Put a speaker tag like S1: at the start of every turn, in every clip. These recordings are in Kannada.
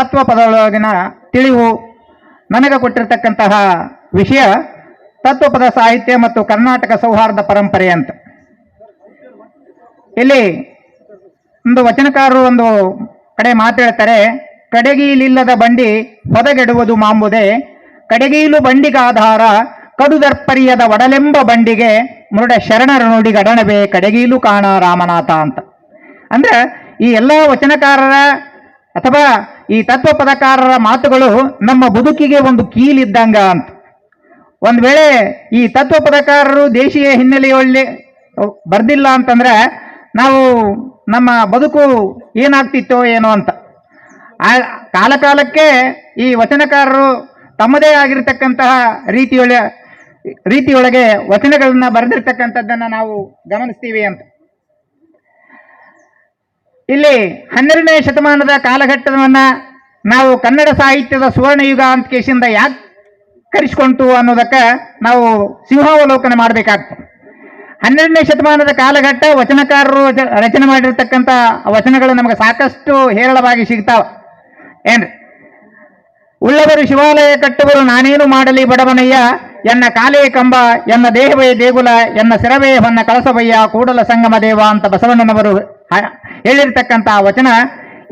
S1: ತತ್ವ ಪದದೊಳಗಿನ ತಿಳಿವು ನನಗೆ ಕೊಟ್ಟಿರ್ತಕ್ಕಂತಹ ವಿಷಯ ತತ್ವಪದ ಸಾಹಿತ್ಯ ಮತ್ತು ಕರ್ನಾಟಕ ಸೌಹಾರ್ದ ಪರಂಪರೆ ಅಂತ. ಇಲ್ಲಿ ಒಂದು ವಚನಕಾರರು ಒಂದು ಕಡೆ ಮಾತಾಡ್ತಾರೆ, ಕಡೆಗೀಲಿಲ್ಲದ ಬಂಡಿ ಹೊದಗೆಡುವುದು ಮಾಂಬುದೆ, ಕಡೆಗೀಲು ಬಂಡಿಗಾಧಾರ ಕಡುದರ್ಪರಿಯದ ಒಡಲೆಂಬ ಬಂಡಿಗೆ ಮುರುಡ ಶರಣರ ನುಡಿ ಗಡಣವೇ, ಕಡೆಗೀಲು ಕಾಣ ರಾಮನಾಥ ಅಂತ. ಅಂದ್ರೆ ಈ ಎಲ್ಲ ವಚನಕಾರರ ಅಥವಾ ಈ ತತ್ವ ಪದಕಾರರ ಮಾತುಗಳು ನಮ್ಮ ಬದುಕಿಗೆ ಒಂದು ಕೀಲಿದ್ದಂಗ ಅಂತ. ಒಂದು ವೇಳೆ ಈ ತತ್ವ ಪದಕಾರರು ದೇಶೀಯ ಹಿನ್ನೆಲೆಯಲ್ಲಿ ಬರ್ದಿಲ್ಲ ಅಂತಂದ್ರೆ ನಾವು ನಮ್ಮ ಬದುಕು ಏನಾಗ್ತಿತ್ತೋ ಏನೋ ಅಂತ. ಆ ಕಾಲಕಾಲಕ್ಕೆ ಈ ವಚನಕಾರರು ತಮ್ಮದೇ ಆಗಿರತಕ್ಕಂತಹ ರೀತಿಯೊಳ, ರೀತಿಯೊಳಗೆ ವಚನಗಳನ್ನ ಬರೆದಿರ್ತಕ್ಕಂಥದ್ದನ್ನು ನಾವು ಗಮನಿಸ್ತೀವಿ ಅಂತ. ಇಲ್ಲಿ ಹನ್ನೆರಡನೇ ಶತಮಾನದ ಕಾಲಘಟ್ಟವನ್ನ ನಾವು ಕನ್ನಡ ಸಾಹಿತ್ಯದ ಸುವರ್ಣಯುಗ ಅಂತ ಕೇಸಿಂದ ಯಾಕೆ ಕರೆಸ್ಕೊಂತು ಅನ್ನೋದಕ್ಕೆ ನಾವು ಸಿಂಹಾವಲೋಕನ ಮಾಡಬೇಕಾಗ್ತದೆ. ಹನ್ನೆರಡನೇ ಶತಮಾನದ ಕಾಲಘಟ್ಟ ವಚನಕಾರರು ರಚ- ರಚನೆ ಮಾಡಿರ್ತಕ್ಕಂಥ ವಚನಗಳು ನಮಗೆ ಸಾಕಷ್ಟು ಹೇರಳವಾಗಿ ಸಿಗ್ತಾವ. ಏನ್ರಿ? ಉಳ್ಳವರು ಶಿವಾಲಯ ಕಟ್ಟುವರು ನಾನೇನು ಮಾಡಲಿ ಬಡವನಯ್ಯ, ಎನ್ನ ಕಾಲೇ ಕಂಬ, ಎನ್ನ ದೇಹವೇ ದೇಗುಲ, ಎನ್ನ ಸಿರವೇ ಹೊನ್ನ ಕಳಸವಯ್ಯ ಕೂಡಲ ಸಂಗಮ ದೇವ ಅಂತ ಬಸವಣ್ಣನವರು ಹೇಳಿರ್ತಕ್ಕಂಥ ವಚನ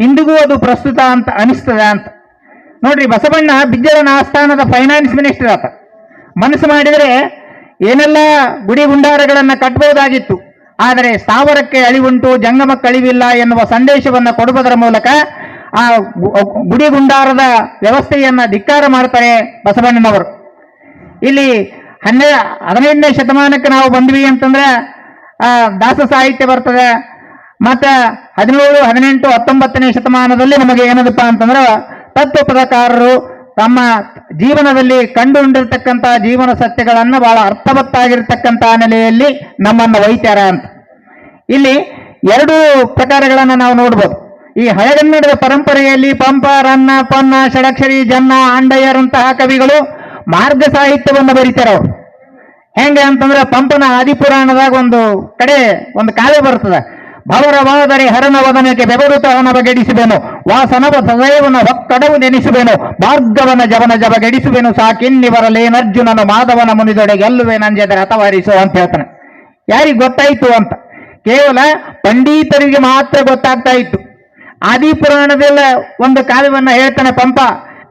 S1: ಇಂದಿಗೂ ಅದು ಪ್ರಸ್ತುತ ಅಂತ ಅನಿಸ್ತದೆ ಅಂತ. ನೋಡ್ರಿ, ಬಸವಣ್ಣ ಬಿಜ್ಜಳನ ಆಸ್ಥಾನದ ಫೈನಾನ್ಸ್ ಮಿನಿಸ್ಟರ್ ಆತ. ಮನಸ್ಸು ಮಾಡಿದರೆ ಏನೆಲ್ಲ ಗುಡಿ ಗುಂಡಾರಗಳನ್ನು ಕಟ್ಟಬಹುದಾಗಿತ್ತು ಆದರೆ ಸ್ಥಾವರಕ್ಕೆ ಅಳಿವುಂಟು, ಜಂಗಮಕ್ಕೆ ಅಳಿವಿಲ್ಲ ಎನ್ನುವ ಸಂದೇಶವನ್ನು ಕೊಡುವುದರ ಮೂಲಕ ಆ ಗುಡಿ ಗುಂಡಾರದ ವ್ಯವಸ್ಥೆಯನ್ನು ಧಿಕ್ಕಾರ ಮಾಡ್ತಾರೆ ಬಸವಣ್ಣನವರು. ಇಲ್ಲಿ ಹನ್ನೆರಡು ಹದಿನೈದನೇ ಶತಮಾನಕ್ಕೆ ನಾವು ಬಂದ್ವಿ ಅಂತಂದ್ರೆ ದಾಸ ಸಾಹಿತ್ಯ ಬರ್ತದೆ ಮತ್ತೆ ಹದಿನೇಳು, ಹದಿನೆಂಟು, ಹತ್ತೊಂಬತ್ತನೇ ಶತಮಾನದಲ್ಲಿ ನಮಗೆ ಏನದಪ್ಪ ಅಂತಂದ್ರೆ ತತ್ವ ಪದಕಾರರು ತಮ್ಮ ಜೀವನದಲ್ಲಿ ಕಂಡುಕೊಂಡಿರ್ತಕ್ಕಂಥ ಜೀವನ ಸತ್ಯಗಳನ್ನು ಬಹಳ ಅರ್ಥವತ್ತಾಗಿರ್ತಕ್ಕಂಥ ನೆಲೆಯಲ್ಲಿ ನಮ್ಮನ್ನು ವೈಚಾರ ಅಂತ. ಇಲ್ಲಿ ಎರಡು ಪ್ರಕಾರಗಳನ್ನು ನಾವು ನೋಡ್ಬೋದು. ಈ ಹಳೆಗನ್ನಡದ ಪರಂಪರೆಯಲ್ಲಿ ಪಂಪ, ರನ್ನ, ಪೊನ್ನ, ಷಡಕ್ಷರಿ, ಜನ್ನ, ಆಂಡಯ್ಯರಂತಹ ಕವಿಗಳು ಮಾರ್ಗ ಸಾಹಿತ್ಯವನ್ನು ಬರೀತಾರೆ ಅವರು. ಹೆಂಗೆ ಅಂತಂದ್ರೆ ಪಂಪನ ಆದಿಪುರಾಣದಾಗ ಒಂದು ಕಡೆ ಒಂದು ಕಾವ್ಯ ಬರ್ತದೆ. ಭವರವಾದರೆ ಹರನ ವದನಕ್ಕೆ ಬೆಬರುತ ಬಗೆಡಿಸುವೆನು. ವಾಸನವ ಸದೈವನ ಹೊಕ್ಕಡವು ನೆನೆಸುವೆನು. ಭಾರ್ಗವನ ಜವನ ಜಬಗೆಡಿಸುವೆನು ಸಾಕಿನ್ನಿವರಲೇನರ್ಜುನನು ಮಾಧವನ ಮುನಿದೊಡೆ ಗೆಲ್ಲುವೆ ನಂಜೆದರೆ ರಥವರಿಸು ಅಂತ ಹೇಳ್ತಾನೆ. ಯಾರಿಗೆ ಗೊತ್ತಾಯಿತು ಅಂತ? ಕೇವಲ ಪಂಡಿತರಿಗೆ ಮಾತ್ರ ಗೊತ್ತಾಗ್ತಾ ಇತ್ತು. ಆದಿಪುರಾಣದಲ್ಲ ಒಂದು ಕಾವ್ಯವನ್ನ ಹೇಳ್ತಾನೆ ಪಂಪ,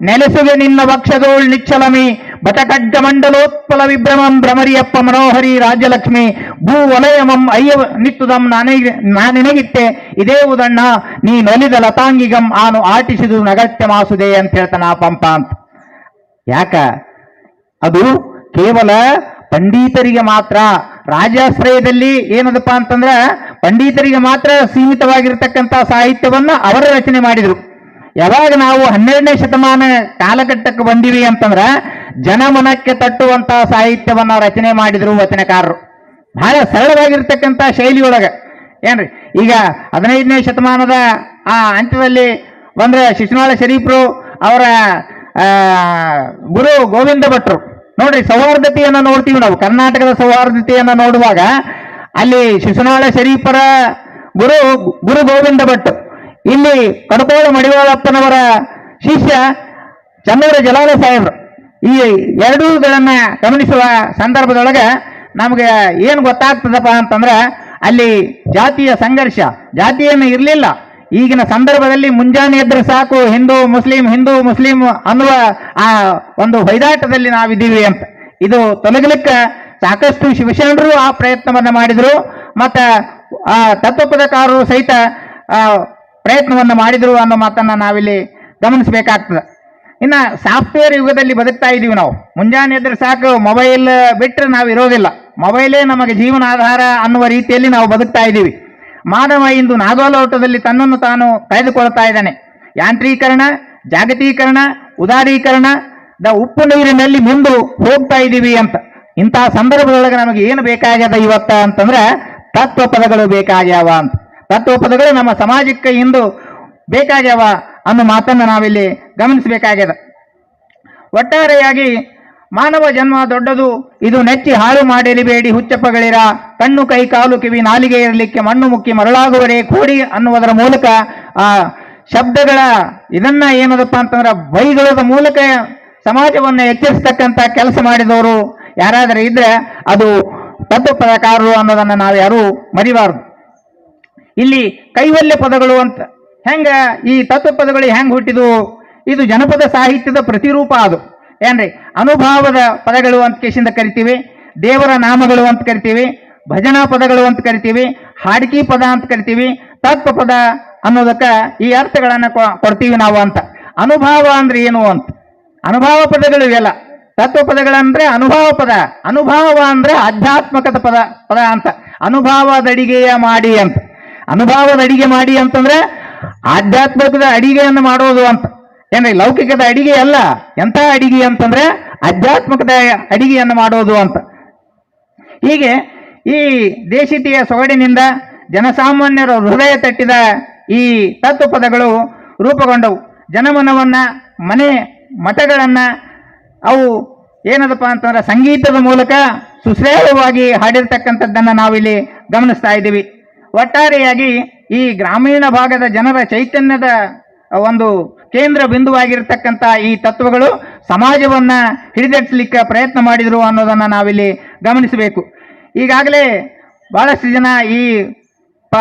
S1: ನೆಲೆಸುವೆ ನಿನ್ನ ವಕ್ಷದೋಳ್ ನಿಚ್ಚಲಮಿ ಬಟಖಡ್ಗ ಮಂಡಲೋತ್ಪಲ ವಿಭ್ರಮಂ ಭ್ರಮರಿಯಪ್ಪ ಮನೋಹರಿ ರಾಜಲಕ್ಷ್ಮಿ ಭೂ ವಲಯಮಂ ಅಯ್ಯ ನಿತ್ತುದಂ ನಾನೇ ನಾನಿನಗಿತ್ತೆ ಇದೇ ಉದಣ್ಣ, ನೀ ನೊಲಿದ ಲತಾಂಗಿಗಂ ಆನು ಆಟಿಸಿದು ನಗತ್ಯ ಮಾಸುದೆ ಅಂತ ಹೇಳ್ತಾನ ಪಂಪ ಅಂತ. ಯಾಕ? ಅದು ಕೇವಲ ಪಂಡಿತರಿಗೆ ಮಾತ್ರ, ರಾಜಾಶ್ರಯದಲ್ಲಿ ಏನದಪ್ಪ ಅಂತಂದ್ರೆ ಪಂಡಿತರಿಗೆ ಮಾತ್ರ ಸೀಮಿತವಾಗಿರ್ತಕ್ಕಂಥ ಸಾಹಿತ್ಯವನ್ನ ಅವರ ರಚನೆ ಮಾಡಿದ್ರು. ಯಾವಾಗ ನಾವು ಹನ್ನೆರಡನೇ ಶತಮಾನ ಕಾಲಘಟ್ಟಕ್ಕೆ ಬಂದಿವಿ ಅಂತಂದ್ರ ಜನಮನಕ್ಕೆ ತಟ್ಟುವಂತಹ ಸಾಹಿತ್ಯವನ್ನ ರಚನೆ ಮಾಡಿದ್ರು ವಚನಕಾರರು. ಬಹಳ ಸರಳವಾಗಿರ್ತಕ್ಕಂಥ ಶೈಲಿಯೊಳಗ. ಏನ್ರಿ? ಈಗ ಹದಿನೈದನೇ ಶತಮಾನದ ಆ ಅಂತ್ಯದಲ್ಲಿ ಬಂದ್ರೆ ಶಿಶುನಾಳ ಶರೀಫರು ಅವರ ಗುರು ಗೋವಿಂದ ಭಟ್ರು. ನೋಡ್ರಿ ಸೌಹಾರ್ದತೆಯನ್ನ ನೋಡ್ತೀವಿ ನಾವು. ಕರ್ನಾಟಕದ ಸೌಹಾರ್ದತೆಯನ್ನ ನೋಡುವಾಗ ಅಲ್ಲಿ ಶಿಶುನಾಳ ಶರೀಫರ ಗುರು ಗುರು ಗೋವಿಂದ ಭಟ್. ಇಲ್ಲಿ ಕಡಕೋಳ ಮಡಿವಾಳಪ್ಪನವರ ಶಿಷ್ಯ ಚನ್ನೂರ ಜಲಾಲ ಸಾಹೇಬ್ರು. ಈ ಎರಡೂಗಳನ್ನ ಗಮನಿಸುವ ಸಂದರ್ಭದೊಳಗೆ ನಮಗೆ ಏನು ಗೊತ್ತಾಗ್ತದಪ್ಪ ಅಂತಂದ್ರೆ ಅಲ್ಲಿ ಜಾತಿಯ ಸಂಘರ್ಷ. ಜಾತಿಯನ್ನು ಇರಲಿಲ್ಲ. ಈಗಿನ ಸಂದರ್ಭದಲ್ಲಿ ಮುಂಜಾನೆ ಎದ್ರೆ ಸಾಕು, ಹಿಂದೂ, ಮುಸ್ಲಿಂ ಹಿಂದೂ, ಮುಸ್ಲಿಂ ಅನ್ನುವ ಆ ಒಂದು ಹೊಯ್ದಾಟದಲ್ಲಿ ನಾವಿದ್ದೀವಿ ಅಂತ. ಇದು ತೊಲಗಲಿಕ್ಕೆ ಸಾಕಷ್ಟು ಶಿವಶರಣರು ಆ ಪ್ರಯತ್ನವನ್ನು ಮಾಡಿದರು. ಮತ್ತು ಆ ತತ್ವಪದಕಾರರು ಸಹಿತ ಪ್ರಯತ್ನವನ್ನ ಮಾಡಿದರು ಅನ್ನೋ ಮಾತನ್ನು ನಾವಿಲ್ಲಿ ಗಮನಿಸಬೇಕಾಗ್ತದೆ. ಇನ್ನು ಸಾಫ್ಟ್ವೇರ್ ಯುಗದಲ್ಲಿ ಬದುಕ್ತಾ ಇದ್ದೀವಿ ನಾವು. ಮುಂಜಾನೆ ಎದ್ರೆ ಸಾಕು ಮೊಬೈಲ್ ಬಿಟ್ಟರೆ ನಾವು ಇರೋದಿಲ್ಲ. ಮೊಬೈಲೇ ನಮಗೆ ಜೀವನ ಆಧಾರ ಅನ್ನುವ ರೀತಿಯಲ್ಲಿ ನಾವು ಬದುಕ್ತಾ ಇದ್ದೀವಿ ಮಾನವ ಇಂದು ನಾಗೋಲೋಟದಲ್ಲಿ ತನ್ನನ್ನು ತಾನು ಕಳೆದುಕೊಳ್ತಾ ಇದ್ದಾನೆ. ಯಾಂತ್ರೀಕರಣ, ಜಾಗತೀಕರಣ, ಉದಾರೀಕರಣ, ದ ಉಪ್ಪು ನೀರಿನಲ್ಲಿ ಮುಂದೆ ಹೋಗ್ತಾ ಇದ್ದೀವಿ ಅಂತ. ಇಂತಹ ಸಂದರ್ಭದೊಳಗೆ ನಮಗೆ ಏನು ಬೇಕಾಗ್ಯದ ಇವತ್ತ ಅಂತಂದ್ರೆ ತತ್ವ ಪದಗಳು ಬೇಕಾಗ್ಯಾವ ಅಂತ. ತತ್ವ ಪದಗಳು ನಮ್ಮ ಸಮಾಜಕ್ಕೆ ಇಂದು ಬೇಕಾಗ್ಯಾವ ಅನ್ನೋ ಮಾತನ್ನು ನಾವಿಲ್ಲಿ ಗಮನಿಸಬೇಕಾಗ್ಯದ. ಒಟ್ಟಾರೆಯಾಗಿ ಮಾನವ ಜನ್ಮ ದೊಡ್ಡದು, ಇದು ನೆಚ್ಚಿ ಹಾಳು ಮಾಡಲಿಬೇಡಿ ಹುಚ್ಚಪ್ಪಗಳಿರ, ಕಣ್ಣು ಕೈ ಕಾಲು ಕಿವಿ ನಾಲಿಗೆ ಇರಲಿಕ್ಕೆ ಮಣ್ಣು ಮುಕ್ಕಿ ಮರಳಾಗುವರೇ ಕೋಡಿ ಅನ್ನುವುದರ ಮೂಲಕ ಆ ಶಬ್ದಗಳ ಇದನ್ನ ಏನದಪ್ಪ ಅಂತಂದ್ರೆ ಬೈಗಳದ ಮೂಲಕ ಸಮಾಜವನ್ನು ಎಚ್ಚರಿಸ್ತಕ್ಕಂತ ಕೆಲಸ ಮಾಡಿದವರು ಯಾರಾದರೂ ಇದ್ರೆ ಅದು ತತ್ವಪದಕಾರರು ಅನ್ನೋದನ್ನ ನಾವು ಯಾರು ಮರಿಬಾರದು. ಇಲ್ಲಿ ಕೈವಲ್ಯ ಪದಗಳು ಅಂತ. ಹೆಂಗ? ಈ ತತ್ವ ಪದಗಳು ಹೆಂಗ್ ಹುಟ್ಟಿದವು? ಇದು ಜನಪದ ಸಾಹಿತ್ಯದ ಪ್ರತಿರೂಪ ಅದು. ಏನ್ರಿ? ಅನುಭಾವದ ಪದಗಳು ಅಂತ ಕೇಸಿಂದ ಕರಿತೀವಿ, ದೇವರ ನಾಮಗಳು ಅಂತ ಕರಿತೀವಿ, ಭಜನಾ ಪದಗಳು ಅಂತ ಕರಿತೀವಿ, ಹಾಡಿಕೆ ಪದ ಅಂತ ಕರಿತೀವಿ ತತ್ವ ಪದ ಅನ್ನೋದಕ್ಕ ಈ ಅರ್ಥಗಳನ್ನ ಕೊಡ್ತೀವಿ ನಾವು ಅಂತ. ಅನುಭಾವ ಅಂದ್ರೆ ಏನು ಅಂತ? ಅನುಭಾವ ಪದಗಳು ಇವೆಲ್ಲ. ತತ್ವ ಪದಗಳಂದ್ರೆ ಅನುಭವ ಪದ. ಅನುಭಾವ ಅಂದ್ರೆ ಆಧ್ಯಾತ್ಮಕದ ಪದ ಪದ ಅಂತ. ಅನುಭಾವದಡಿಗೆಯ ಮಾಡಿ ಅಂತ. ಅನುಭವದ ಅಡಿಗೆ ಮಾಡಿ ಅಂತಂದ್ರೆ ಆಧ್ಯಾತ್ಮಿಕದ ಅಡಿಗೆಯನ್ನು ಮಾಡೋದು ಅಂತ. ಏನ್ರಿ, ಲೌಕಿಕದ ಅಡಿಗೆ ಅಲ್ಲ, ಎಂಥ ಅಡಿಗೆ ಅಂತಂದ್ರೆ ಆಧ್ಯಾತ್ಮಿಕದ ಅಡಿಗೆಯನ್ನು ಮಾಡೋದು ಅಂತ. ಹೀಗೆ ಈ ದೇಶಿತಿಯ ಸೊಗಡಿನಿಂದ ಜನಸಾಮಾನ್ಯರ ಹೃದಯ ತಟ್ಟಿದ ಈ ತತ್ವ ಪದಗಳು ರೂಪುಗೊಂಡವು. ಜನಮನವನ್ನ, ಮನೆ ಮಠಗಳನ್ನು, ಅವು ಏನದಪ್ಪ ಅಂತಂದ್ರೆ ಸಂಗೀತದ ಮೂಲಕ ಸುಶ್ರೇಯವಾಗಿ ಹಾಡಿರ್ತಕ್ಕಂಥದ್ದನ್ನು ನಾವಿಲ್ಲಿ ಗಮನಿಸ್ತಾ ಇದ್ದೀವಿ. ಒಟ್ಟಾರೆಯಾಗಿ ಈ ಗ್ರಾಮೀಣ ಭಾಗದ ಜನರ ಚೈತನ್ಯದ ಒಂದು ಕೇಂದ್ರ ಬಿಂದುವಾಗಿರ್ತಕ್ಕಂಥ ಈ ತತ್ವಗಳು ಸಮಾಜವನ್ನ ಹಿಡಿದಟ್ಟಿಸ್ಲಿಕ್ಕೆ ಪ್ರಯತ್ನ ಮಾಡಿದರು ಅನ್ನೋದನ್ನ ನಾವಿಲ್ಲಿ ಗಮನಿಸಬೇಕು. ಈಗಾಗಲೇ ಬಹಳಷ್ಟು ಜನ ಈ ಪ,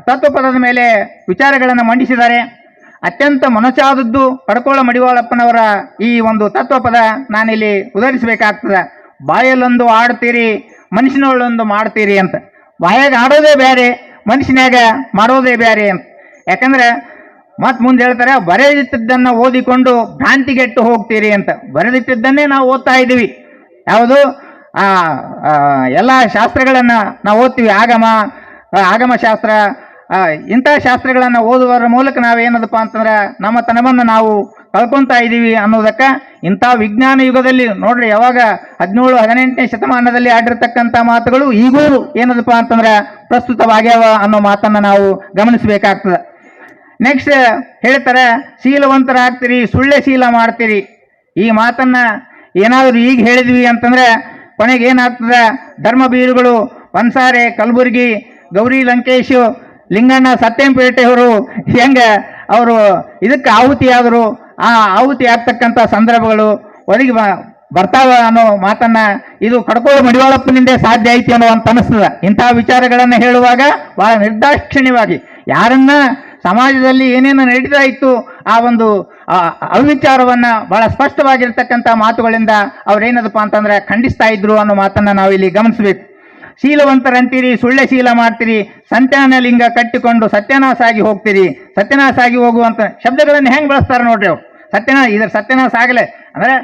S1: ತತ್ವಪದದ ಮೇಲೆ ವಿಚಾರಗಳನ್ನು ಮಂಡಿಸಿದ್ದಾರೆ. ಅತ್ಯಂತ ಮನಸ್ಸಾದದ್ದು ಕಡಕೋಳ ಮಡಿವಾಳಪ್ಪನವರ ಈ ಒಂದು ತತ್ವಪದ ನಾನಿಲ್ಲಿ ಉದರಿಸಬೇಕಾಗ್ತದೆ ಬಾಯಲ್ಲೊಂದು ಆಡ್ತೀರಿ, ಮನುಷ್ಯನೊಳೊಂದು ಮಾಡ್ತೀರಿ ಅಂತ. ಬಾಯಾಗ ಆಡೋದೇ ಬೇರೆ ಮನುಷ್ಯನ್ಯಾಗ ಮಾಡೋದೇ ಬೇರೆ. ಅಂತ ಯಾಕಂದ್ರೆ ಮತ್ತೆ ಮುಂದೆ ಹೇಳ್ತಾರೆ, ಬರೆದಿಟ್ಟದ್ದನ್ನ ಓದಿಕೊಂಡು ಭ್ರಾಂತಿಗೆಟ್ಟು ಹೋಗ್ತೀರಿ ಅಂತ. ಬರೆದಿಟ್ಟದ್ದನ್ನೇ ನಾವು ಓದ್ತಾ ಇದ್ದೀವಿ. ಯಾವುದು? ಆ ಎಲ್ಲ ಶಾಸ್ತ್ರಗಳನ್ನ ನಾವು ಓದ್ತೀವಿ. ಆಗಮ ಆಗಮ ಶಾಸ್ತ್ರ ಇಂಥ ಶಾಸ್ತ್ರಗಳನ್ನು ಓದುವರ ಮೂಲಕ ನಾವೇನದಪ್ಪ ಅಂತಂದ್ರೆ, ನಮ್ಮ ತನವನ್ನು ನಾವು ಕಳ್ಕೊತಾ ಇದ್ದೀವಿ ಅನ್ನೋದಕ್ಕ ಇಂಥ ವಿಜ್ಞಾನ ಯುಗದಲ್ಲಿ ನೋಡ್ರಿ ಯಾವಾಗ ಹದಿನೇಳು, ಹದಿನೆಂಟನೇ ಶತಮಾನದಲ್ಲಿ ಆಡಿರ್ತಕ್ಕಂಥ ಮಾತುಗಳು ಈಗೂ ಏನದಪ್ಪ ಅಂತಂದ್ರೆ ಪ್ರಸ್ತುತವಾಗ್ಯಾವ ಅನ್ನೋ ಮಾತನ್ನ ನಾವು ಗಮನಿಸಬೇಕಾಗ್ತದೆ. ನೆಕ್ಸ್ಟ್ ಹೇಳ್ತಾರೆ, ಶೀಲವಂತರಾಗ್ತೀರಿ, ಸುಳ್ಳೆ ಶೀಲ ಮಾಡ್ತೀರಿ. ಈ ಮಾತನ್ನ ಏನಾದರೂ ಈಗ ಹೇಳಿದ್ವಿ ಅಂತಂದ್ರೆ ಕೊನೆಗೆ ಏನಾಗ್ತದೆ, ಧರ್ಮ ಬೀರುಗಳು ಕಲಬುರ್ಗಿ, ಗೌರಿ ಲಂಕೇಶು, ಲಿಂಗಣ್ಣ ಸತ್ಯಂಪೇಟೆಯವರು ಹೆಂಗೆ ಅವರು ಇದಕ್ಕೆ ಆಹುತಿ ಆದರು ಆ ಆಹುತಿ ಆಗ್ತಕ್ಕಂಥ ಸಂದರ್ಭಗಳು ಒದಗಿ ಬರ್ತಾವ ಅನ್ನೋ ಮಾತನ್ನ ಇದು ಕಡ್ಕೋಳ ಮಡಿವಾಳಪ್ಪನಿಂದ ಸಾಧ್ಯ ಐತಿ ಅನ್ನೋ ಅಂತ ಅನಿಸ್ತದ ಇಂತಹ ವಿಚಾರಗಳನ್ನು ಹೇಳುವಾಗ ಬಹಳ ನಿರ್ದಾಕ್ಷಿಣ್ಯವಾಗಿ ಯಾರನ್ನ ಸಮಾಜದಲ್ಲಿ ಏನೇನು ನಡೀತಾ ಇತ್ತು ಆ ಒಂದು ಅವಿಚಾರವನ್ನ ಬಹಳ ಸ್ಪಷ್ಟವಾಗಿರ್ತಕ್ಕಂಥ ಮಾತುಗಳಿಂದ ಅವ್ರೇನದಪ್ಪ ಅಂತಂದ್ರೆ ಖಂಡಿಸ್ತಾ ಇದ್ರು ಅನ್ನೋ ಮಾತನ್ನ ನಾವು ಇಲ್ಲಿ ಗಮನಿಸಬೇಕು. ಶೀಲವಂತರಂತೀರಿ, ಸುಳ್ಳೆ ಶೀಲ ಮಾಡ್ತೀರಿ, ಸಂತಾನ ಲಿಂಗ ಕಟ್ಟಿಕೊಂಡು ಸತ್ಯನಾಶ ಆಗಿ ಹೋಗ್ತೀರಿ, ಸತ್ಯನಾಶ ಆಗಿ ಹೋಗುವಂತ ಶಬ್ದಗಳನ್ನು ಹೆಂಗೆ ಬಳಸ್ತಾರೆ ನೋಡ್ರಿ ಅವ್ರು? ಸತ್ಯನಾಶ ಇದರ ಸತ್ಯನಾಶ ಸಾಗಲೆ. ಅಂದ್ರೆ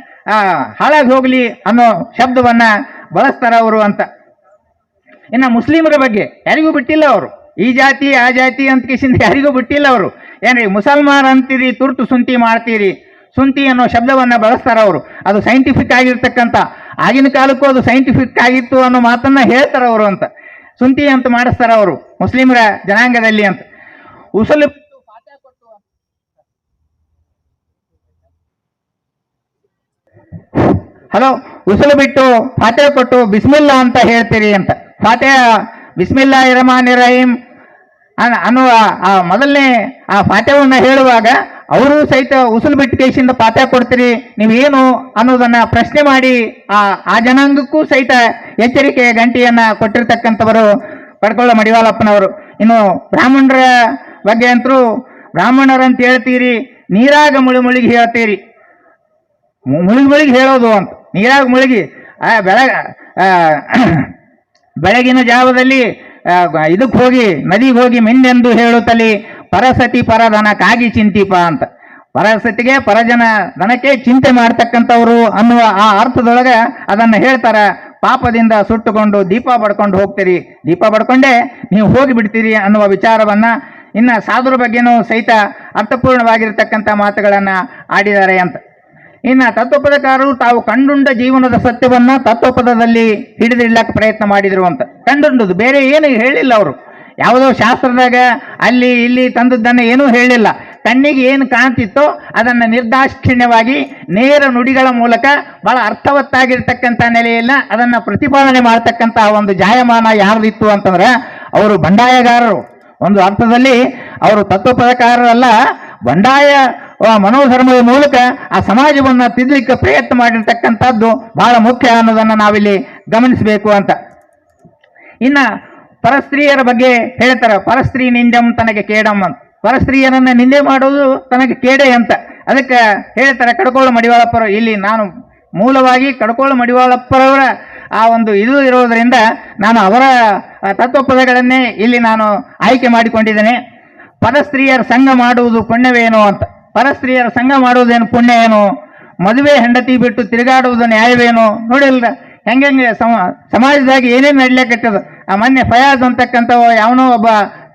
S1: ಹಾಳಾಗಿ ಹೋಗಲಿ ಅನ್ನೋ ಶಬ್ದವನ್ನು ಬಳಸ್ತಾರ ಅವರು ಅಂತ. ಇನ್ನು ಮುಸ್ಲಿಮರ ಬಗ್ಗೆ ಯಾರಿಗೂ ಬಿಟ್ಟಿಲ್ಲ ಅವರು. ಈ ಜಾತಿ, ಆ ಜಾತಿ ಅಂತ ಕಿಸಿಂದ ಯಾರಿಗೂ ಬಿಟ್ಟಿಲ್ಲ ಅವರು. ಏನ್ರಿ, ಮುಸಲ್ಮಾನ್ ಅಂತೀರಿ, ತುರ್ತು ಸುಂತಿ ಮಾಡ್ತೀರಿ. ಸುಂತಿ ಅನ್ನೋ ಶಬ್ದವನ್ನು ಬಳಸ್ತಾರ ಅವರು. ಅದು ಸೈಂಟಿಫಿಕ್ ಆಗಿರ್ತಕ್ಕಂಥ. ಆಗಿನ ಕಾಲಕ್ಕೂ ಅದು ಸೈಂಟಿಫಿಕ್ ಆಗಿತ್ತು ಅನ್ನೋ ಮಾತನ್ನ ಹೇಳ್ತಾರ ಅವರು ಅಂತ. ಸುಂತಿ ಅಂತ ಮಾಡಿಸ್ತಾರ ಅವರು ಮುಸ್ಲಿಮರ ಜನಾಂಗದಲ್ಲಿ ಅಂತ. ಉಸಲು ಹಲೋ, ಉಸಿಲು ಬಿಟ್ಟು ಫಾತೆ ಕೊಟ್ಟು ಬಿಸ್ಮಿಲ್ಲಾ ಅಂತ ಹೇಳ್ತೀರಿ ಅಂತ. ಫಾತೆ ಬಿಸ್ಮಿಲ್ಲಾ ಇರಮಾನ್ ಇರಹೀಮ್ ಅನ್- ಅನ್ನುವ ಆ ಮೊದಲನೇ ಆ ಪಾಠವನ್ನ ಹೇಳುವಾಗ ಅವರು ಸಹಿತ ಉಸುಲು ಬಿಟ್ಟು ಕೇಸಿಂದ ಪಾಠ ಕೊಡ್ತೀರಿ ನೀವೇನು ಅನ್ನೋದನ್ನ ಪ್ರಶ್ನೆ ಮಾಡಿ ಆ ಆ ಜನಾಂಗಕ್ಕೂ ಸಹಿತ ಎಚ್ಚರಿಕೆಯ ಗಂಟೆಯನ್ನ ಕೊಟ್ಟಿರ್ತಕ್ಕಂಥವರು ಪಡ್ಕೊಳ್ಳ ಮಡಿವಾಳಪ್ಪನವರು. ಇನ್ನು ಬ್ರಾಹ್ಮಣರ ಬಗ್ಗೆ ಅಂತರೂ ಬ್ರಾಹ್ಮಣರಂತ ಹೇಳ್ತೀರಿ, ನೀರಾಗ ಮುಳಿ ಮುಳುಗಿ ಹೇಳ್ತೀರಿ. ಮುಳುಗಿ ಮುಳುಗಿ ಹೇಳೋದು ಅಂತ. ನೀರಾಗ ಮುಳುಗಿ. ಆ, ಬೆಳಗ ಬೆಳಗಿನ ಜಾವದಲ್ಲಿ ಇದಕ್ಕೆ ಹೋಗಿ, ನದಿಗೆ ಹೋಗಿ ಮಿಂದೆಂದು ಹೇಳುತ್ತಲಿ, ಪರಸತಿ ಪರಧನ ಕಾಗಿ ಚಿಂತಿಪ ಅಂತ. ಪರಸತಿಗೆ ಪರಜನ ದನಕ್ಕೆ ಚಿಂತೆ ಮಾಡ್ತಕ್ಕಂಥವ್ರು ಅನ್ನುವ ಆ ಅರ್ಥದೊಳಗೆ ಅದನ್ನು ಹೇಳ್ತಾರೆ. ಪಾಪದಿಂದ ಸುಟ್ಟುಕೊಂಡು ದೀಪ ಪಡ್ಕೊಂಡು ಹೋಗ್ತೀರಿ. ದೀಪ ಬಡ್ಕೊಂಡೇ ನೀವು ಹೋಗಿ ಬಿಡ್ತೀರಿ ಅನ್ನುವ ವಿಚಾರವನ್ನು ಇನ್ನು ಸಾಧುರ ಬಗ್ಗೆನೂ ಸಹಿತ ಅರ್ಥಪೂರ್ಣವಾಗಿರ್ತಕ್ಕಂಥ ಮಾತುಗಳನ್ನು ಆಡಿದ್ದಾರೆ ಅಂತ. ಇನ್ನ ತತ್ವಪದಕಾರರು ತಾವು ಕಂಡುಂಡ ಜೀವನದ ಸತ್ಯವನ್ನ ತತ್ವಪದದಲ್ಲಿ ಹಿಡಿದಿಡ್ಲಕ್ಕೆ ಪ್ರಯತ್ನ ಮಾಡಿದ್ರು ಅಂತ. ಕಂಡುಂಡದು, ಬೇರೆ ಏನು ಹೇಳಿಲ್ಲ ಅವರು. ಯಾವುದೋ ಶಾಸ್ತ್ರದಾಗ ಅಲ್ಲಿ ಇಲ್ಲಿ ತಂದದ್ದನ್ನು ಏನೂ ಹೇಳಿಲ್ಲ. ಕಣ್ಣಿಗೆ ಏನು ಕಾಣ್ತಿತ್ತೋ ಅದನ್ನು ನಿರ್ದಾಕ್ಷಿಣ್ಯವಾಗಿ ನೇರ ನುಡಿಗಳ ಮೂಲಕ ಬಹಳ ಅರ್ಥವತ್ತಾಗಿರ್ತಕ್ಕಂಥ ನೆಲೆಯಲ್ಲ ಅದನ್ನು ಪ್ರತಿಪಾದನೆ ಮಾಡ್ತಕ್ಕಂಥ ಒಂದು ಜಾಯಮಾನ ಯಾರ್ದಿತ್ತು ಅಂತಂದ್ರೆ ಅವರು ಬಂಡಾಯಗಾರರು. ಒಂದು ಅರ್ಥದಲ್ಲಿ ಅವರು ತತ್ವಪದಕಾರರಲ್ಲ, ಬಂಡಾಯ ಮನೋಧರ್ಮದ ಮೂಲಕ ಆ ಸಮಾಜವನ್ನ ತಿದ್ದಲಿಕ್ಕೆ ಪ್ರಯತ್ನ ಮಾಡಿರ್ತಕ್ಕಂಥದ್ದು ಬಹಳ ಮುಖ್ಯ ಅನ್ನೋದನ್ನ ನಾವಿಲ್ಲಿ ಗಮನಿಸಬೇಕು ಅಂತ. ಇನ್ನ ಪರಸ್ತ್ರೀಯರ ಬಗ್ಗೆ ಹೇಳ್ತಾರೆ, ಪರಸ್ತ್ರೀ ನಿಂದಂ ತನಗೆ ಕೇಡಂ ಅಂತ ಪರಸ್ತ್ರೀಯರನ್ನ ನಿಂದೆ ಮಾಡೋದು ತನಗೆ ಕೇಡೆ ಅಂತ. ಅದಕ್ಕೆ ಹೇಳ್ತಾರೆ ಕಡ್ಕೋಳ ಮಡಿವಾಳಪ್ಪರ, ಇಲ್ಲಿ ನಾನು ಮೂಲವಾಗಿ ಕಡ್ಕೋಳ ಮಡಿವಾಳಪ್ಪರವರ ಆ ಒಂದು ಇದು ಇರೋದರಿಂದ ನಾನು ಅವರ ತತ್ವ ಪದಗಳನ್ನೇ ಇಲ್ಲಿ ನಾನು ಆಯ್ಕೆ ಮಾಡಿಕೊಂಡಿದ್ದೇನೆ. ಪರಸ್ತ್ರೀಯರ ಸಂಘ ಮಾಡುವುದು ಪುಣ್ಯವೇನೋ ಅಂತ. ಪರಸ್ತ್ರೀಯರ ಸಂಘ ಮಾಡುವುದೇನು ಪುಣ್ಯ ಏನು? ಮದುವೆ ಹೆಂಡತಿ ಬಿಟ್ಟು ತಿರುಗಾಡುವುದು ನ್ಯಾಯವೇನು? ನೋಡಿಲ್ಲ. ಹೆಂಗೆ ಸಮ, ಸಮಾಜದಾಗ ಏನೇನು ನಡ್ಲಿಕತ್ತದ ಆ ಮೊನ್ನೆ ಫಯಾಜ್ ಅಂತಕ್ಕಂಥ ಯಾವನೋ ಒಬ್ಬ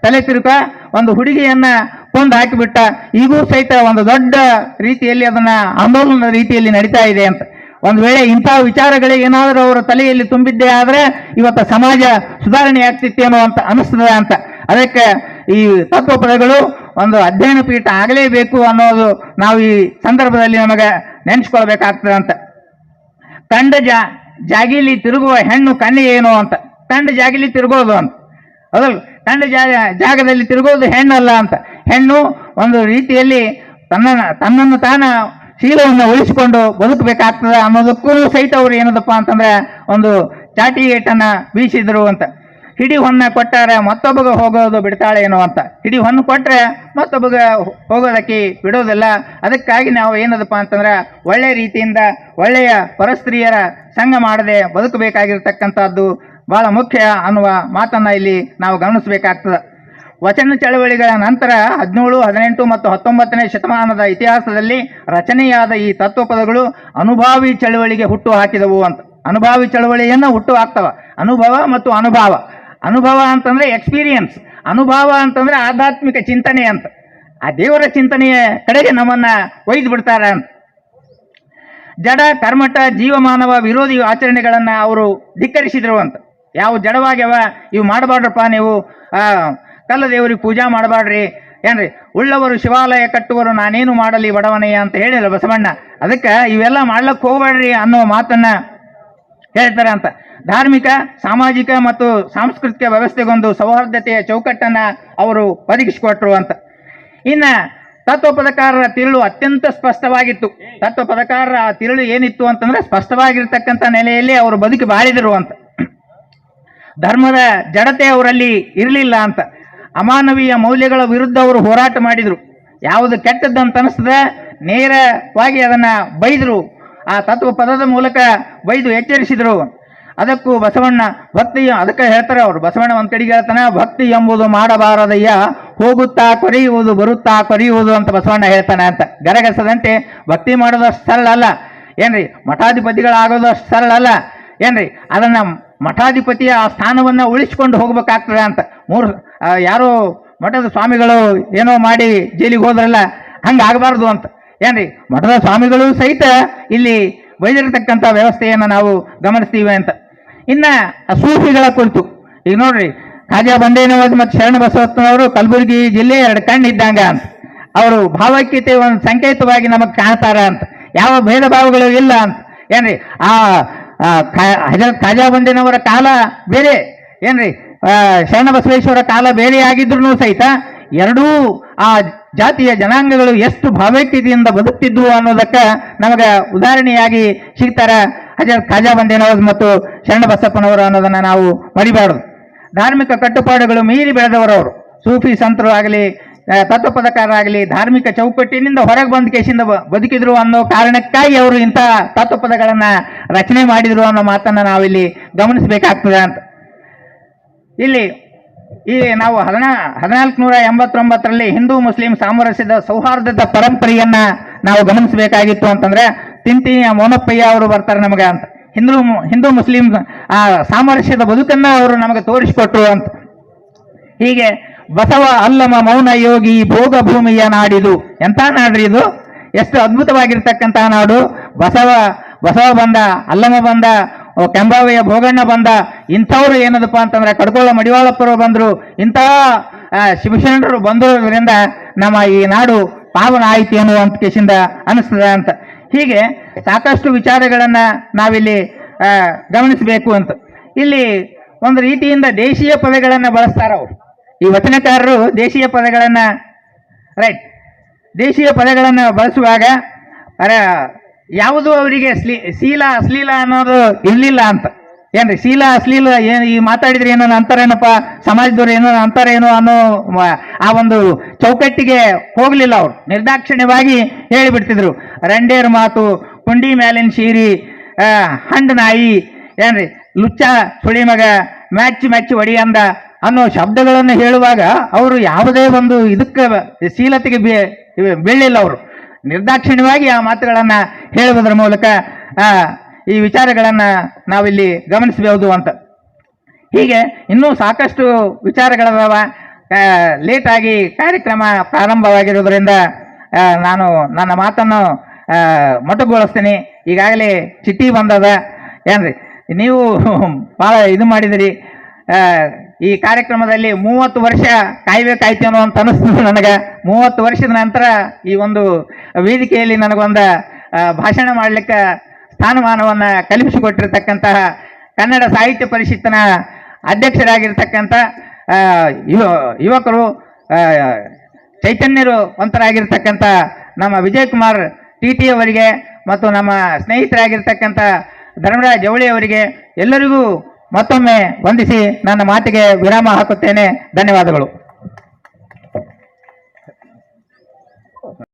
S1: ತಲೆ ತಿರುಕ ಒಂದು ಹುಡುಗಿಯನ್ನ ಕೊಂದು ಹಾಕಿಬಿಟ್ಟ. ಈಗೂ ಸಹಿತ ಒಂದು ದೊಡ್ಡ ರೀತಿಯಲ್ಲಿ ಅದನ್ನ ಆಂದೋಲನದ ರೀತಿಯಲ್ಲಿ ನಡೀತಾ ಇದೆ ಅಂತ. ಒಂದು ವೇಳೆ ಇಂಥ ವಿಚಾರಗಳಿಗೆ ಏನಾದರೂ ಅವರ ತಲೆಯಲ್ಲಿ ತುಂಬಿದ್ದೇ ಆದರೆ ಇವತ್ತು ಸಮಾಜ ಸುಧಾರಣೆ ಆಗ್ತಿತ್ತೇನೋ ಅಂತ ಅನಿಸ್ತದೆ ಅಂತ. ಅದಕ್ಕೆ ಈ ತತ್ವ ಪದಗಳು ಒಂದು ಅಧ್ಯಯನ ಪೀಠ ಆಗಲೇಬೇಕು ಅನ್ನೋದು ನಾವು ಈ ಸಂದರ್ಭದಲ್ಲಿ ನಮಗೆ ನೆನೆಸ್ಕೊಳ್ಬೇಕಾಗ್ತದೆ ಅಂತ. ಕಂಡ ಜಾಗಿಲಿ ತಿರುಗುವ ಹೆಣ್ಣು ಕಣ್ಣು ಏನು ಅಂತ. ಕಂಡ ಜಾಗಿಲಿ ತಿರುಗೋದು ಅಂತ. ಅದಲ್ಲ ಕಂಡ ಜಾಗ ಜಾಗದಲ್ಲಿ ತಿರುಗೋದು ಹೆಣ್ಣಲ್ಲ ಅಂತ. ಹೆಣ್ಣು ಒಂದು ರೀತಿಯಲ್ಲಿ ತನ್ನ ತನ್ನನ್ನು ತಾನ ಶೀಲವನ್ನು ಉಳಿಸಿಕೊಂಡು ಬದುಕಬೇಕಾಗ್ತದೆ ಅನ್ನೋದಕ್ಕೂ ಸಹಿತ ಅವರು ಏನದಪ್ಪ ಅಂತಂದ್ರೆ ಒಂದು ಚಾಟಿ ಏಟನ್ನು ಬೀಸಿದರು ಅಂತ. ಹಿಡಿ ಹೊನ್ನ ಕೊಟ್ಟಾರೆ ಮತ್ತೊಬ್ಬಗ ಹೋಗೋದು ಬಿಡ್ತಾಳೇನೋ ಅಂತ. ಹಿಡಿ ಹೊನ್ನು ಕೊಟ್ಟರೆ ಮತ್ತೊಬ್ಬಗ ಹೋಗೋದಕ್ಕೆ ಬಿಡೋದಿಲ್ಲ. ಅದಕ್ಕಾಗಿ ನಾವು ಏನದಪ್ಪ ಅಂತಂದ್ರೆ ಒಳ್ಳೆ ರೀತಿಯಿಂದ ಒಳ್ಳೆಯ ಪರಸ್ತ್ರೀಯರ ಸಂಘ ಮಾಡದೆ ಬದುಕಬೇಕಾಗಿರ್ತಕ್ಕಂಥದ್ದು ಬಹಳ ಮುಖ್ಯ ಅನ್ನುವ ಮಾತನ್ನ ಇಲ್ಲಿ ನಾವು ಗಮನಿಸಬೇಕಾಗ್ತದೆ. ವಚನ ಚಳವಳಿಗಳ ನಂತರ ಹದಿನೇಳು, ಹದಿನೆಂಟು ಮತ್ತು ಹತ್ತೊಂಬತ್ತನೇ ಶತಮಾನದ ಇತಿಹಾಸದಲ್ಲಿ ರಚನೆಯಾದ ಈ ತತ್ವ ಪದಗಳು ಅನುಭಾವಿ ಚಳವಳಿಗೆ ಹುಟ್ಟು ಹಾಕಿದವು ಅಂತ. ಅನುಭಾವಿ ಚಳವಳಿಯನ್ನು ಹುಟ್ಟು ಹಾಕ್ತವ. ಅನುಭವ ಮತ್ತು ಅನುಭವ. ಅನುಭವ ಅಂತಂದ್ರೆ ಎಕ್ಸ್ಪೀರಿಯನ್ಸ್ ಅನುಭವ ಅಂತಂದ್ರೆ ಆಧ್ಯಾತ್ಮಿಕ ಚಿಂತನೆ ಅಂತ. ಆ ದೇವರ ಚಿಂತನೆಯ ಕಡೆಗೆ ನಮ್ಮನ್ನು ಒಯ್ದು ಬಿಡ್ತಾರೆ ಅಂತ. ಜಡ, ಕರ್ಮಟ, ಜೀವಮಾನವ, ವಿರೋಧಿ ಆಚರಣೆಗಳನ್ನು ಅವರು ಧಿಕ್ಕರಿಸಿದ್ರು ಅಂತ. ಯಾವ ಜಡವಾಗ್ಯವ ಇವು ಮಾಡಬಾರ್ದಪ್ಪ ನೀವು ಕಲ್ಲ ದೇವರಿಗೆ ಪೂಜಾ ಮಾಡಬಾಡ್ರಿ ಏನ್ರಿ, ಉಳ್ಳವರು ಶಿವಾಲಯ ಕಟ್ಟುವರು, ನಾನೇನು ಮಾಡಲಿ ಬಡವನೆಯ ಅಂತ ಹೇಳಿಲ್ಲ ಬಸವಣ್ಣ. ಅದಕ್ಕೆ ಇವೆಲ್ಲ ಮಾಡ್ಲಕ್ಕೆ ಹೋಗ್ಬೇಡ್ರಿ ಅನ್ನೋ ಮಾತನ್ನ ಹೇಳ್ತಾರೆ ಅಂತ. ಧಾರ್ಮಿಕ, ಸಾಮಾಜಿಕ ಮತ್ತು ಸಾಂಸ್ಕೃತಿಕ ವ್ಯವಸ್ಥೆಗೊಂದು ಸೌಹಾರ್ದತೆಯ ಚೌಕಟ್ಟನ್ನ ಅವರು ಒದಗಿಸಿಕೊಟ್ರು ಅಂತ. ಇನ್ನ ತತ್ವಪದಕಾರರ ತಿರುಳು ಅತ್ಯಂತ ಸ್ಪಷ್ಟವಾಗಿತ್ತು. ತತ್ವಪದಕಾರರ ಆ ತಿರುಳು ಏನಿತ್ತು ಅಂತಂದ್ರೆ ಸ್ಪಷ್ಟವಾಗಿರ್ತಕ್ಕಂಥ ನೆಲೆಯಲ್ಲಿ ಅವರು ಬದುಕಿ ಬಾಳಿದರು ಅಂತ. ಧರ್ಮದ ಜಡತೆ ಅವರಲ್ಲಿ ಇರಲಿಲ್ಲ ಅಂತ. ಅಮಾನವೀಯ ಮೌಲ್ಯಗಳ ವಿರುದ್ಧ ಅವರು ಹೋರಾಟ ಮಾಡಿದರು. ಯಾವುದು ಕೆಟ್ಟದ್ದಂತ ಅನಿಸ್ತದೆ ನೇರವಾಗಿ ಅದನ್ನ ಬೈದರು. ಆ ತತ್ವ ಪದದ ಮೂಲಕ ಬೈದು ಎಚ್ಚರಿಸಿದರು. ಅದಕ್ಕೂ ಬಸವಣ್ಣ, ಭಕ್ತಿ, ಅದಕ್ಕೆ ಹೇಳ್ತಾರೆ ಅವರು, ಬಸವಣ್ಣ ಒಂದ್ ಕಡೆಗೆ ಹೇಳ್ತಾನೆ, ಭಕ್ತಿ ಎಂಬುದು ಮಾಡಬಾರದಯ್ಯ, ಹೋಗುತ್ತಾ ಕೊರೆಯುವುದು, ಬರುತ್ತಾ ಕೊರೆಯುವುದು ಅಂತ ಬಸವಣ್ಣ ಹೇಳ್ತಾನೆ ಅಂತ. ಗರಗಸದಂತೆ ಭಕ್ತಿ ಮಾಡೋದಷ್ಟು ಸರಳ ಅಲ್ಲ. ಏನ್ರಿ ಮಠಾಧಿಪತಿಗಳಾಗೋದು ಅಷ್ಟು ಸರಳ ಅಲ್ಲ. ಏನ್ರಿ, ಅದನ್ನ ಮಠಾಧಿಪತಿಯ ಆ ಸ್ಥಾನವನ್ನ ಉಳಿಸ್ಕೊಂಡು ಹೋಗ್ಬೇಕಾಗ್ತದೆ ಅಂತ. ಮೂರು ಯಾರೋ ಮಠದ ಸ್ವಾಮಿಗಳು ಏನೋ ಮಾಡಿ ಜೈಲಿಗೆ ಹೋದ್ರಲ್ಲ ಹಂಗೆ ಆಗಬಾರ್ದು ಅಂತ. ಏನ್ರಿ, ಮಠದ ಸ್ವಾಮಿಗಳು ಸಹಿತ ಇಲ್ಲಿ ಬೈದಿರತಕ್ಕಂಥ ವ್ಯವಸ್ಥೆಯನ್ನು ನಾವು ಗಮನಿಸ್ತೀವಿ ಅಂತ. ಇನ್ನ ಸೂಫಿಗಳ ಕುರಿತು. ಈಗ ನೋಡ್ರಿ, ಖಾಜಾ ಬಂಡೇನವಾಜ್ ಮತ್ತು ಶರಣ ಬಸವತ್ನವರು ಕಲಬುರಗಿ ಜಿಲ್ಲೆ ಎರಡು ಕಣ್ಣು ಇದ್ದಂಗ ಅಂತ. ಅವರು ಭಾವೈಕ್ಯತೆ ಒಂದು ಸಂಕೇತವಾಗಿ ನಮಗೆ ಕಾಣ್ತಾರ ಅಂತ. ಯಾವ ಭೇದ ಭಾವಗಳು ಇಲ್ಲ ಅಂತ. ಏನ್ರಿ, ಆ ಖಾಜಾ ಬಂಡೇನವರ ಕಾಲ ಬೇರೆ. ಏನ್ರಿ ಶರಣ ಬಸವೇಶ್ವರ ಕಾಲ ಬೇರೆ ಆಗಿದ್ರು ಸಹಿತ ಎರಡೂ ಆ ಜಾತಿಯ ಜನಾಂಗಗಳು ಎಷ್ಟು ಭಾವೈಕ್ಯತೆಯಿಂದ ಬದುಕ್ತಿದ್ವು ಅನ್ನೋದಕ್ಕೆ ನಮಗೆ ಉದಾಹರಣೆಯಾಗಿ ಸಿಗ್ತಾರ ಹಜರತ್ ಖಾಜಾ ಬಂದೇನವರು ಮತ್ತು ಶರಣ ಬಸಪ್ಪನವರು ಅನ್ನೋದನ್ನ ನಾವು ಮರಿಬಾರದು. ಧಾರ್ಮಿಕ ಕಟ್ಟುಪಾಡುಗಳು ಮೀರಿ ಬೆಳೆದವರವರು. ಸೂಫಿ ಸಂತರು ಆಗಲಿ ತತ್ವಪದಕಾರರಾಗಲಿ ಧಾರ್ಮಿಕ ಚೌಕಟ್ಟಿನಿಂದ ಹೊರಗೆ ಬಂದ ಕೇಸಿಂದ ಬದುಕಿದ್ರು ಅನ್ನೋ ಕಾರಣಕ್ಕಾಗಿ ಅವರು ಇಂಥ ತತ್ವಪದಗಳನ್ನು ರಚನೆ ಮಾಡಿದರು ಅನ್ನೋ ಮಾತನ್ನು ನಾವಿಲ್ಲಿ ಗಮನಿಸಬೇಕಾಗ್ತದೆ ಅಂತ. ಇಲ್ಲಿ, ಈ ನಾವು ಹದಿನಾ ಹದಿನಾಲ್ಕು ನೂರ ಎಂಬತ್ತೊಂಬತ್ತರಲ್ಲಿ ಹಿಂದೂ ಮುಸ್ಲಿಂ ಸಾಮರಸ್ಯದ ಸೌಹಾರ್ದದ ಪರಂಪರೆಯನ್ನ ನಾವು ಗಮನಿಸಬೇಕಾಗಿತ್ತು ಅಂತಂದ್ರೆ ತಿಂತಿಯ ಮೋನಪ್ಪಯ್ಯ ಅವರು ಬರ್ತಾರೆ ನಮಗೆ ಅಂತ. ಹಿಂದೂ ಹಿಂದೂ ಮುಸ್ಲಿಂ, ಆ ಸಾಮರಸ್ಯದ ಬದುಕನ್ನ ಅವರು ನಮಗೆ ತೋರಿಸಿಕೊಟ್ರು ಅಂತ. ಹೀಗೆ ಬಸವ ಅಲ್ಲಮ ಮೌನ ಯೋಗಿ ಭೋಗ ಭೂಮಿಯ ನಾಡಿದು. ಎಂತ ನಾಡ್ರಿ ಇದು? ಎಷ್ಟು ಅದ್ಭುತವಾಗಿರ್ತಕ್ಕಂಥ ನಾಡು. ಬಸವ ಬಸವ ಬಂದ, ಅಲ್ಲಮ ಬಂದ ಕೆಂಬಾವಯ್ಯ ಕೆಂಬಾವಿಯ ಭೋಗಣ್ಣ ಬಂದ, ಇಂಥವ್ರು ಏನದಪ್ಪ ಅಂತಂದ್ರೆ ಕಡ್ಕೊಳ್ಳ ಮಡಿವಾಳಪ್ಪರು ಬಂದರು. ಇಂಥ ಶಿವಶರಣರು ಬಂದಿರೋದ್ರಿಂದ ನಮ್ಮ ಈ ನಾಡು ಪಾವನ ಆಯ್ತು ಅನ್ನುವಂತ ಕೇಸಿಂದ ಅನಿಸ್ತದೆ ಅಂತ. ಹೀಗೆ ಸಾಕಷ್ಟು ವಿಚಾರಗಳನ್ನು ನಾವಿಲ್ಲಿ ಗಮನಿಸಬೇಕು ಅಂತ. ಇಲ್ಲಿ ಒಂದು ರೀತಿಯಿಂದ ದೇಶೀಯ ಪದಗಳನ್ನು ಬಳಸ್ತಾರ ಅವರು. ಈ ವಚನಕಾರರು ದೇಶೀಯ ಪದಗಳನ್ನು ರೈಟ್ ದೇಶೀಯ ಪದಗಳನ್ನು ಬಳಸುವಾಗ, ಅರ, ಯಾವುದು ಅವರಿಗೆ ಸ್ಲೀ ಶೀಲ ಅಶ್ಲೀಲ ಅನ್ನೋದು ಇರಲಿಲ್ಲ ಅಂತ. ಏನ್ರಿ, ಶೀಲ ಅಶ್ಲೀಲ ಏನು, ಈ ಮಾತಾಡಿದ್ರೆ ಏನೋ ಅಂತಾರೇನಪ್ಪ ಸಮಾಜದವ್ರು ಏನೋ ಅಂತಾರೇನೋ ಅನ್ನೋ ಆ ಒಂದು ಚೌಕಟ್ಟಿಗೆ ಹೋಗಲಿಲ್ಲ ಅವರು. ನಿರ್ದಾಕ್ಷಿಣ್ಯವಾಗಿ ಹೇಳಿಬಿಡ್ತಿದ್ರು. ರಂಡೇರ್ ಮಾತು, ಕುಂಡಿ ಮ್ಯಾಲಿನ ಶೀರಿ ಹಂಡ್ ನಾಯಿ, ಏನ್ರಿ, ಲುಚ್ಚ ಸುಳಿ ಮಗ, ಮ್ಯಾಚ್ ಮ್ಯಾಚ್ ಒಡಿಯಂದ ಅನ್ನೋ ಶಬ್ದಗಳನ್ನು ಹೇಳುವಾಗ ಅವರು ಯಾವುದೇ ಒಂದು ಇದಕ್ಕೆ ಶೀಲತೆಗೆ ಬೀಳಿಲ್ಲ ಅವರು. ನಿರ್ದಾಕ್ಷಿಣ್ಯವಾಗಿ ಆ ಮಾತುಗಳನ್ನು ಹೇಳುವುದರ ಮೂಲಕ ಈ ವಿಚಾರಗಳನ್ನು ನಾವಿಲ್ಲಿ ಗಮನಿಸಬಹುದು ಅಂತ. ಹೀಗೆ ಇನ್ನೂ ಸಾಕಷ್ಟು ವಿಚಾರಗಳದಾವ. ಲೇಟಾಗಿ ಕಾರ್ಯಕ್ರಮ ಪ್ರಾರಂಭವಾಗಿರೋದ್ರಿಂದ ನಾನು ನನ್ನ ಮಾತನ್ನು ಮೊಟಕುಗೊಳಿಸ್ತೀನಿ. ಈಗಾಗಲೇ ಚಿಟ್ಟಿ ಬಂದದ. ಏನ್ರಿ, ನೀವು ಭಾಳ ಇದು ಮಾಡಿದಿರಿ. ಈ ಕಾರ್ಯಕ್ರಮದಲ್ಲಿ ಮೂವತ್ತು ವರ್ಷ ಕಾಯ್ಬೇಕಾಯ್ತೇನೋ ಅಂತ ಅನಿಸ್ತದೆ ನನಗೆ. ಮೂವತ್ತು ವರ್ಷದ ನಂತರ ಈ ಒಂದು ವೇದಿಕೆಯಲ್ಲಿ ನನಗೊಂದು ಭಾಷಣ ಮಾಡಲಿಕ್ಕೆ ಸ್ಥಾನಮಾನವನ್ನು ಕಲ್ಪಿಸಿಕೊಟ್ಟಿರ್ತಕ್ಕಂತಹ ಕನ್ನಡ ಸಾಹಿತ್ಯ ಪರಿಷತ್ತಿನ ಅಧ್ಯಕ್ಷರಾಗಿರ್ತಕ್ಕಂಥ ಯುವ, ಯುವಕರು ಚೈತನ್ಯರು ಒಂತರಾಗಿರ್ತಕ್ಕಂಥ ನಮ್ಮ ವಿಜಯ್ ಕುಮಾರ್ ಟಿ ಟಿ ಅವರಿಗೆ ಮತ್ತು ನಮ್ಮ ಸ್ನೇಹಿತರಾಗಿರ್ತಕ್ಕಂಥ ಧರ್ಮರಾಜ್ ಜವಳಿ ಅವರಿಗೆ ಎಲ್ಲರಿಗೂ ಮತ್ತೊಮ್ಮೆ ವಂದಿಸಿ ನನ್ನ ಮಾತಿಗೆ ವಿರಾಮ ಹಾಕುತ್ತೇನೆ. ಧನ್ಯವಾದಗಳು.